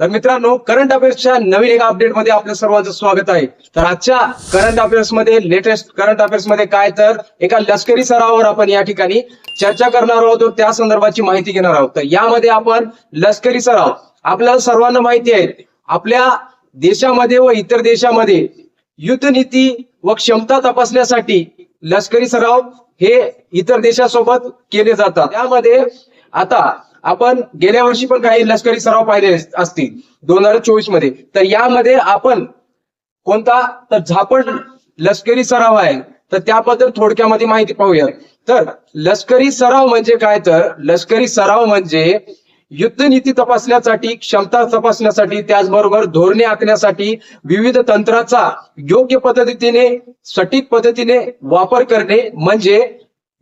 तर मित्रांनो करंट अफेअर्सच्या नवीन एका अपडेटमध्ये आपल्या सर्वांचं स्वागत आहे. तर आजच्या करंट अफेअर्समध्ये लेटेस्ट करंट अफेअर्समध्ये काय तर एका लष्करी सरावावर आपण या ठिकाणी चर्चा करणार आहोत त्या संदर्भाची माहिती घेणार आहोत. तर यामध्ये आपण लष्करी सराव आपल्याला सर्वांना माहिती आहे आपल्या देशामध्ये व इतर देशामध्ये युद्धनीती व क्षमता तपासण्यासाठी लष्करी सराव हे इतर देशासोबत केले जातात. त्यामध्ये आता आपण गेल्या वर्षी पण काही लष्करी सराव पाहिले असतील दोन हजार चोवीसमध्ये. तर यामध्ये आपण कोणता तर झापड लष्करी सराव आहे तर त्याबद्दल थोडक्यामध्ये माहिती पाहूया तर लष्करी सराव म्हणजे काय? तर लष्करी सराव म्हणजे युद्धनीती तपासण्यासाठी क्षमता तपासण्यासाठी त्याचबरोबर धोरणे आखण्यासाठी विविध तंत्राचा योग्य पद्धतीने सटीक पद्धतीने वापर करणे म्हणजे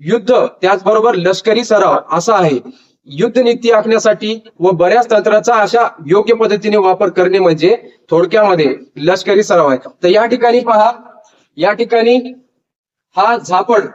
युद्ध त्याचबरोबर लष्करी सराव असा आहे. युद्ध नीती आखण्यासाठी व बऱ्याच तंत्राचा अशा योग्य पद्धतीने वापर करणे म्हणजे थोडक्यामध्ये लष्करी सराव आहे. तर या ठिकाणी पहा या ठिकाणी हा झापड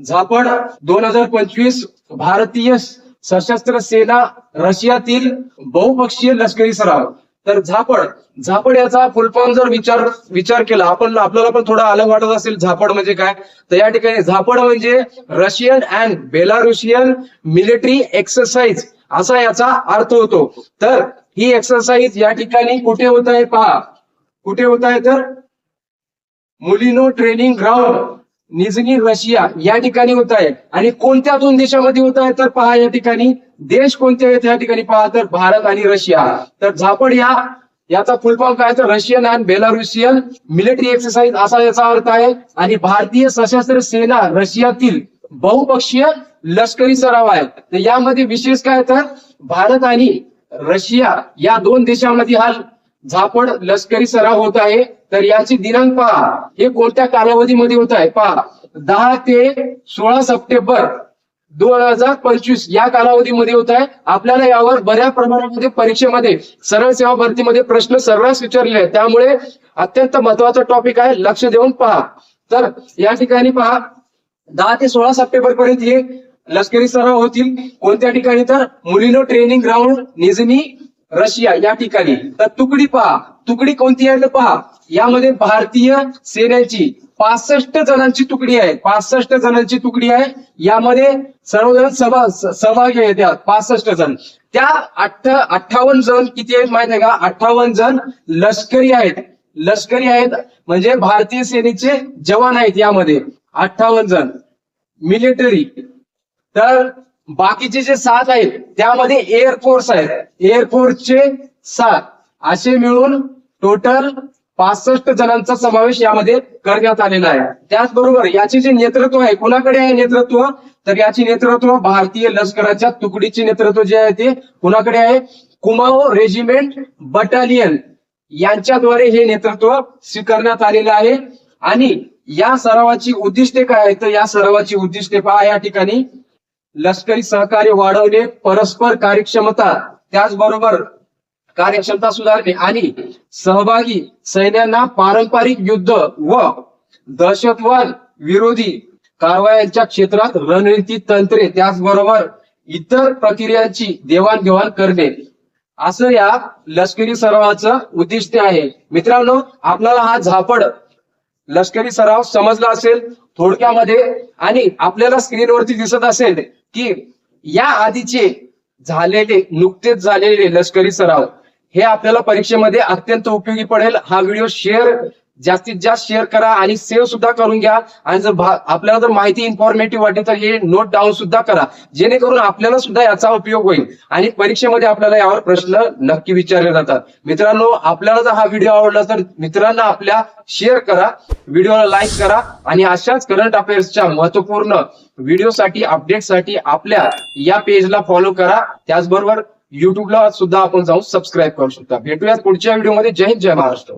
झापड दोन हजार पंचवीस भारतीय सशस्त्र सेना रशियातील बहुपक्षीय लष्करी सराव. तर झापड झापड याचा फुलफॉर्म जर विचार विचार केला आपण आपल्याला पण थोडा अलग वाटत असेल झापड म्हणजे काय? तर या ठिकाणी झापड म्हणजे Russian and Belarusian military exercise असा याचा अर्थ होतो. तर ही एक्सरसाइज या ठिकाणी कुठे होत आहे पहा. कुठे होत आहे तर Mulino training ground Nizhny Russia या ठिकाणी होत आहे. आणि कोणत्या दोन देशामध्ये होत आहे तर पहा या ठिकाणी. देश कोणते आहेत या ठिकाणी पहा तर भारत आणि रशिया. तर झापड या याचा फुलफॉर्म काय तर Russian and Belarusian military exercise असा याचा अर्थ आहे. आणि भारतीय सशस्त्र सेना रशियातील बहुपक्षीय लष्करी सराव आहे. तर यामध्ये विशेष काय तर भारत आणि रशिया या दोन देशांमध्ये हा झापड लष्करी सराव होत आहे. तर याची दिनांक पहा हे कोणत्या कालावधीमध्ये होत आहे? पहा दहा ते सोळा सप्टेंबर दोन हजार पंचवीस या कालावधीमध्ये होत आहे. आपल्याला यावर बऱ्या प्रमाणामध्ये परीक्षेमध्ये सरळ सेवा भरतीमध्ये प्रश्न सर्रास विचारले आहेत. त्यामुळे अत्यंत महत्त्वाचा टॉपिक आहे. लक्ष देऊन पहा. तर या ठिकाणी पहा. दहा ते सोळा सप्टेंबर पर्यंत हे लष्करी सराव होतील. कोणत्या ठिकाणी तर Mulino training ground Nizhny Russia या ठिकाणी. तर तुकडी पहा. तुकडी कोणती आहे? तर पहा. यामध्ये भारतीय सेनेची पासष्ट जणांची तुकडी आहे. पासष्ट जणांची तुकडी आहे. यामध्ये सर्वजण सभा सहभागी आहे यात. पासष्ट जण. त्या अठ्ठ अठ्ठावन्न जण किती आहेत माहिती आहे का? अठ्ठावन्न जण लष्करी आहेत. लष्करी आहेत म्हणजे भारतीय सेनेचे जवान आहेत यामध्ये. अठ्ठावन्न जण. मिलिटरी. तर बाकीचे जे सात आहेत त्यामध्ये एअरफोर्स आहेत. एअरफोर्सचे सात. असे मिळून टोटल पासष्ट जणांचा समावेश यामध्ये करण्यात आलेला आहे. त्याचबरोबर याचे जे नेतृत्व आहे कुणाकडे आहे नेतृत्व? तर याचे नेतृत्व भारतीय लष्कराच्या तुकडीचे नेतृत्व जे आहे ते कुणाकडे आहे? कुमाओ रेजिमेंट बटालियन यांच्याद्वारे हे नेतृत्व स्वीकारण्यात आलेलं आहे. आणि या सरावाची उद्दिष्टे काय आहेत? तर या सरावाची उद्दिष्टे पहा या ठिकाणी. लष्करी सहकार्य वाढवणे परस्पर कार्यक्षमता त्याचबरोबर कार्यक्षमता सुधारणे आणि सहभागी सैन्यांना पारंपरिक युद्ध व दहशतवाद विरोधी कारवायांच्या क्षेत्रात रणनीती तंत्रे त्याचबरोबर इतर प्रक्रियांची देवाणघेवाण करणे. असं या लष्करी सरावाचं उद्दिष्ट आहे. मित्रांनो आपल्याला हा झापड लष्करी सराव समजला असेल थोडक्यामध्ये आणि आपल्याला स्क्रीनवरती दिसत असेल. की या आधीचे झालेले नुकतेच झालेले लष्करी सराव हे आपल्याला परीक्षेमध्ये अत्यंत उपयोगी पडेल. हा व्हिडिओ शेअर जास्तीत जास्त शेअर करा आणि सेव्ह सुद्धा करून घ्या. आणि जर आपल्याला जर माहिती इन्फॉर्मेटिव्ह वाटली तर हे नोट डाऊन सुद्धा करा. जेणेकरून आपल्याला सुद्धा याचा उपयोग होईल. आणि परीक्षेमध्ये आपल्याला यावर प्रश्न नक्की विचारले जातात. मित्रांनो आपल्याला जर हा व्हिडिओ आवडला तर मित्रांना आपल्या शेअर करा. व्हिडिओला लाईक करा. आणि अशाच करंट अफेअर्सच्या महत्त्वपूर्ण व्हिडिओसाठी अपडेटसाठी आपल्या या पेजला फॉलो करा. त्याचबरोबर युट्यूबला सुद्धा आपण जाऊन सबस्क्राईब करू शकता. भेटूयात पुढच्या व्हिडिओमध्ये जय हिंद जय महाराष्ट्र.